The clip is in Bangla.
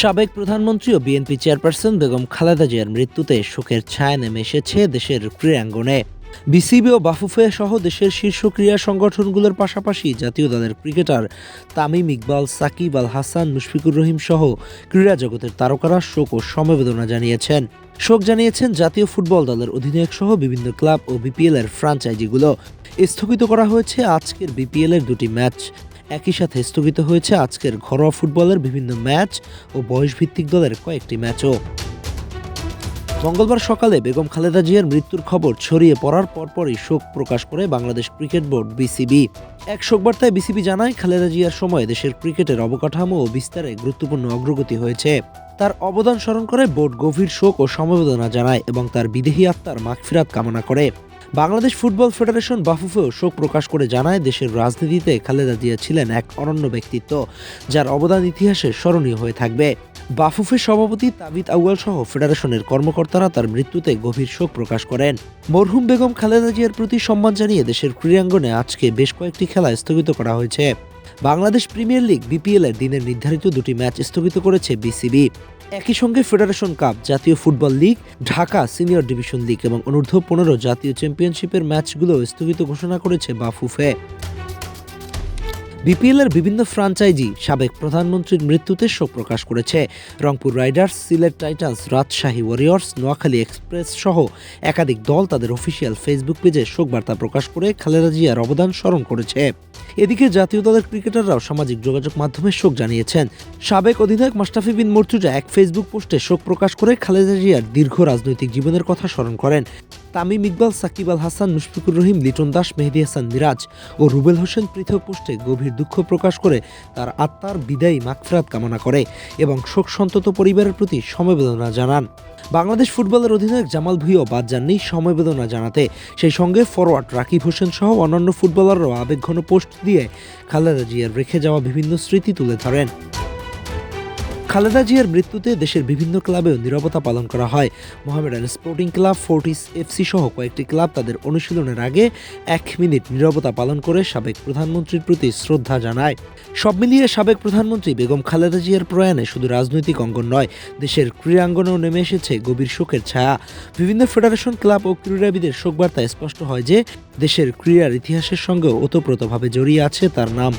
সাবেক প্রধানমন্ত্রী ও বিএনপি চেয়ারপারসন বেগম খালেদা জিয়ার মৃত্যুতে শোকের ছায়া নেমে এসেছে দেশের ক্রীড়াঙ্গনে। বিসিবি ও বাফুফে সহ দেশের শীর্ষ ক্রীড়া সংগঠনগুলোর পাশাপাশি জাতীয় দলের ক্রিকেটার তামিম ইকবাল, সাকিব আল হাসান, মুশফিকুর রহিম সহ ক্রীড়া জগতের তারকারা শোক ও সমবেদনা জানিয়েছেন। শোক জানিয়েছেন জাতীয় ফুটবল দলের অধিনায়ক সহ বিভিন্ন ক্লাব ও বিপিএল এর ফ্রাঞ্চাইজিগুলো। স্থগিত করা হয়েছে আজকের বিপিএল এর দুটি ম্যাচ। একই সাথে স্থগিত হয়েছে আজকের ঘরোয়া ফুটবলের বিভিন্ন ম্যাচ ও বয়সভিত্তিক দলের কয়েকটি ম্যাচও। মঙ্গলবার সকালে বেগম খালেদা জিয়ার মৃত্যুর খবর ছড়িয়ে পড়ার পরপরই শোক প্রকাশ করে বাংলাদেশ ক্রিকেট বোর্ড বিসিবি। এক শোকবার্তায় বিসিবি জানায়, খালেদা জিয়ার সময় দেশের ক্রিকেটের অবকাঠামো ও বিস্তারে গুরুত্বপূর্ণ অগ্রগতি হয়েছে। তার অবদান স্মরণ করে বোর্ড গভীর শোক ও সমবেদনা জানায় এবং তার বিদেহী আত্মার মাগফিরাত কামনা করে। বাংলাদেশ ফুটবল ফেডারেশন বাফুফেও শোক প্রকাশ করে জানায়, দেশের রাজনীতিতে খালেদা জিয়া ছিলেন এক অনন্য ব্যক্তিত্ব, যার অবদান ইতিহাসে স্মরণীয় হয়ে থাকবে। বাফুফের সভাপতি তাবিদ আউয়াল সহ ফেডারেশনের কর্মকর্তারা তার মৃত্যুতে গভীর শোক প্রকাশ করেন। মরহুম বেগম খালেদা জিয়ার প্রতি সম্মান জানিয়ে দেশের ক্রীড়াঙ্গনে আজকে বেশ কয়েকটি খেলা স্থগিত করা হয়েছে। বাংলাদেশ প্রিমিয়ার লিগ বিপিএল এর দিনের নির্ধারিত দুটি ম্যাচ স্থগিত করেছে বিসিবি। একই সঙ্গে ফেডারেশন কাপ, জাতীয় football league, Dhaka senior division league এবং অনূর্ধ্ব পনেরো জাতীয় চ্যাম্পিয়নশিপের ম্যাচগুলো স্থগিত ঘোষণা করেছে বাফুফে। বিপিএল এর বিভিন্ন ফ্রাঞ্চাইজি সাবেক প্রধানমন্ত্রীর মৃত্যুতে শোক প্রকাশ করেছে। Rangpur Riders, Sylhet Titans, Rajshahi Warriors, Noakhali Express সহ একাধিক দল তাদের অফিসিয়াল ফেসবুক পেজে শোক বার্তা প্রকাশ করে খালেদা জিয়ার অবদান স্মরণ করেছে। এদিকে জাতীয় দলের ক্রিকেটাররাও সামাজিক যোগাযোগ মাধ্যমে শোক জানিয়েছেন। সাবেক অধিনায়ক মাস্টাফি বিন মর্তুজা এক ফেসবুক পোস্টে শোক প্রকাশ করে খালেদা জিয়ার দীর্ঘ রাজনৈতিক জীবনের কথা স্মরণ করেন। তামিম ইকবাল, সাকিব আল হাসান, মুশফিকুর রহিম, লিটন দাস, মেহেদি হাসান, মিরাজ ও রুবেল হোসেন পৃথক পোস্টে গভীর দুঃখ প্রকাশ করে তার আত্মার বিদায়ী মাগফিরাত কামনা করে এবং শোক সন্তত পরিবারের প্রতি সমবেদনা জানান। বাংলাদেশ ফুটবলের অধিনায়ক জামাল ভুইও বাদ যাননি সমবেদনা জানাতে। সেই সঙ্গে ফরওয়ার্ড রাকিব হোসেন সহ অন্যান্য ফুটবলাররাও আবেগঘন পোস্ট দিয়ে খালেদা জিয়ার রেখে যাওয়া বিভিন্ন স্মৃতি তুলে ধরেন। খালেদা জিয়ার মৃত্যুতে দেশের বিভিন্ন ক্লাবেও নীরবতা পালন করা হয়। Mohammedan Sporting Club, Fortis FC সহ কয়েকটি ক্লাব তাদের অনুশীলনের আগে এক মিনিট নীরবতা পালন করে সাবেক প্রধানমন্ত্রীর প্রতি শ্রদ্ধা জানায়। সব মিলিয়ে সাবেক প্রধানমন্ত্রী বেগম খালেদা জিয়ার প্রয়াণে শুধু রাজনৈতিক অঙ্গন নয়, দেশের ক্রীড়াঙ্গনেও নেমে এসেছে গভীর শোকের ছায়া। বিভিন্ন ফেডারেশন ক্লাব ও ক্রীড়াবিদের শোকবার্তায় স্পষ্ট হয় যে, দেশের ক্রীড়ার ইতিহাসের সঙ্গেও ওতপ্রোতভাবে জড়িয়ে আছে তার নাম।